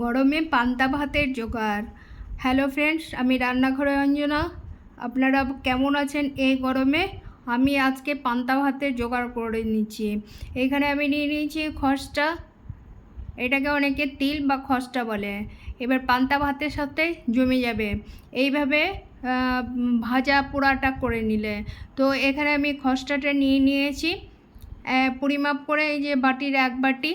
গরমে পান্তা ভাতের জোগাড়। হ্যালো ফ্রেন্ডস আমি রান্নাঘরে অঞ্জনা। আপনারা কেমন আছেন এই গরমে? আমি আজকে পান্তা ভাতের জোগাড় করে নিচ্ছি। এখানে আমি নিয়ে নিয়েছি খসটা। এটাকে অনেকে তিল বা খসটা বলে। এবার পান্তা ভাতের সাথে জমে যাবে। এইভাবে ভাজা পোড়াটা করে নিলে। তো এখানে আমি খসটাটা নিয়ে নিয়েছি। পরিমাপ করে এই যে বাটির এক বাটি।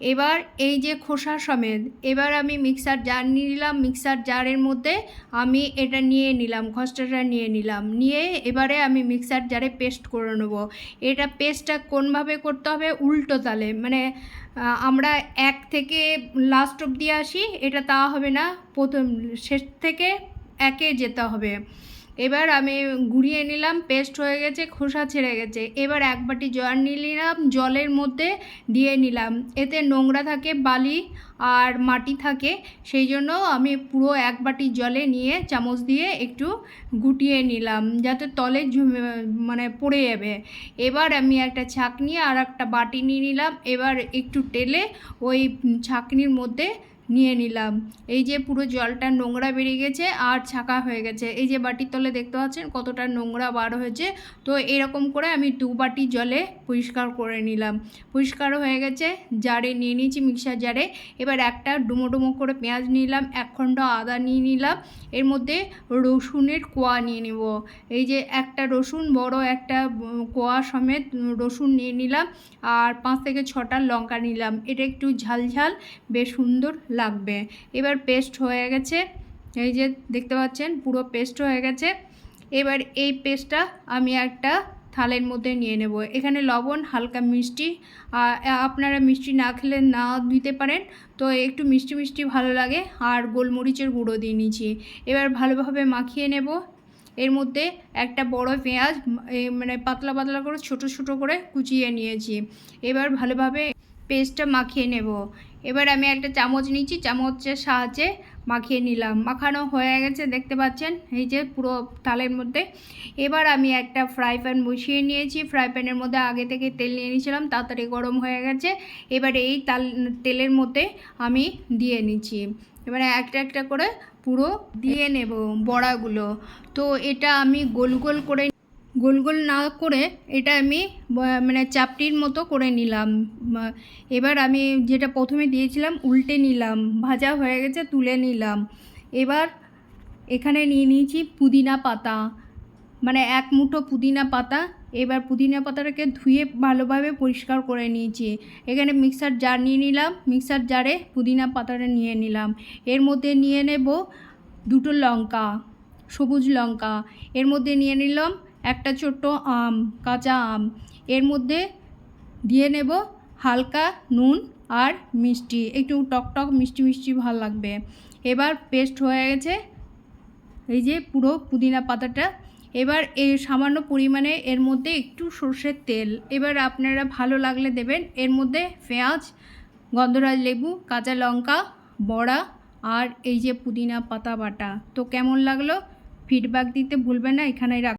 এবার এই যে খোসা সমেত, এবার আমি মিক্সার জার নিয়ে নিলাম। মিক্সার জারের মধ্যে আমি এটা নিয়ে নিলাম খসটাটা নিয়ে নিলাম। নিয়ে এবারে আমি মিক্সার জারে পেস্ট করে নেব। এটা পেস্টটা কোনভাবে করতে হবে? উল্টো তালে। মানে আমরা এক থেকে লাস্ট অবধি আসি, এটা তা হবে না। প্রথম, শেষ থেকে একে যেতে হবে। এবার আমি গুঁড়িয়ে নিলাম পেস্ট হয়ে গেছে, খোসা ছেড়ে গেছে। এবার এক বাটি জল নিলাম, জলের মধ্যে দিয়ে নিলাম। এতে নোংরা থাকে বালি আর মাটি থাকে, সেই জন্য আমি পুরো এক বাটি জলে নিয়ে চামচ দিয়ে একটু গুটিয়ে নিলাম, যাতে তলে মানে পড়ে যাবে। এবার আমি একটা ছাঁকনি আর একটা বাটি নিয়ে নিলাম। এবার একটু টেলে ওই ছাঁকনির মধ্যে নিয়ে নিলাম। এই যে পুরো জলটা নোংরা বেরিয়ে গেছে আর ছাকা হয়ে গেছে। এই যে বাটির তলে দেখতে পাচ্ছেন কতটা নোংরা বার হয়েছে। তো এরকম করে আমি দু বাটি জলে পরিষ্কার করে নিলাম। পরিষ্কার হয়ে গেছে, জারে নিয়ে নিয়েছি মিক্সার জারে। এবার একটা ডুমো ডুমো করে পেঁয়াজ নিলাম, এক খণ্ড আদা নিয়ে নিলাম। এর মধ্যে রসুনের কোয়া নিয়ে নেব। এই যে একটা রসুন, বড় একটা কোয়া সমেত রসুন নিয়ে নিলাম। আর পাঁচ থেকে ছটা লঙ্কা নিলাম। এটা একটু ঝাল ঝাল, বেশ সুন্দর লাগবে। এবার পেস্ট হয়ে গেছে। এই যে দেখতে পাচ্ছেন, পুরো পেস্ট হয়ে গেছে। এবার এই পেস্টটা আমি একটা থালের মধ্যে নিয়ে নেব। এখানে লবণ, হালকা মিষ্টি আপনারা মিষ্টি না খেলে না দিতে পারেন। তো একটু মিষ্টি মিষ্টি ভালো লাগে। আর গোলমরিচের গুঁড়ো দিয়ে নিয়েছি। এবার ভালোভাবে মাখিয়ে নেব। এর মধ্যে একটা বড় পেঁয়াজ মানে পাতলা পাতলা করে ছোট ছোট করে কুচিয়ে নিয়েছি। এবার ভালোভাবে পেস্টটা মাখিয়ে নেব। এবার আমি একটা চামচ নিয়েছি চামচের সাহায্যে মাখিয়ে নিলাম। মাখানো হয়ে গেছে, দেখতে পাচ্ছেন? এই যে পুরো তালের মধ্যে। এবার আমি একটা ফ্রাই প্যান বসিয়ে নিয়েছি। ফ্রাই প্যানের মধ্যে আগে থেকে তেল নিয়ে নিয়েছিলাম, তাড়াতাড়ি গরম হয়ে গেছে। এবার এই তাল, তেলের মধ্যে আমি দিয়ে নিচ্ছি। এবারে একটা একটা করে পুরো দিয়ে নেব বড়াগুলো। তো এটা আমি গোল গোল করে গোল গোল না করে এটা আমি মানে চাপটির মতো করে নিলাম। এবার আমি যেটা প্রথমে দিয়েছিলাম উল্টে নিলাম, ভাজা হয়ে গেছে তুলে নিলাম। এবার এখানে নিয়ে নিয়েছি পুদিনা পাতা মানে এক মুঠো পুদিনা পাতা। এবার পুদিনা পাতাটাকে ধুয়ে ভালোভাবে পরিষ্কার করে নিয়েছি। এখানে মিক্সার জার নিয়ে নিলাম, মিক্সার জারে পুদিনা পাতাটা নিয়ে নিলাম। এর মধ্যে নিয়ে নেব দুটো লঙ্কা, সবুজ লঙ্কা। এর মধ্যে নিয়ে নিলাম একটা ছোট্ট আম, কাঁচা আম। এর মধ্যে দিয়ে নেব হালকা নুন আর মিষ্টি। একটু টকটক মিষ্টি মিষ্টি ভালো লাগবে। এবার পেস্ট হয়ে গেছে এই যে পুরো পুদিনা পাতাটা। এবার এই সামান্য পরিমাণে এর মধ্যে একটু সর্ষের তেল। এবার আপনারা ভালো লাগলে দেবেন। এর মধ্যে পেঁয়াজ, গন্ধরাজ লেবু, কাঁচা লঙ্কা, বড়া আর এই যে পুদিনা পাতা বাটা। তো কেমন লাগল? ফিডব্যাক দিতে ভুলবেন না। এখানেই রাখ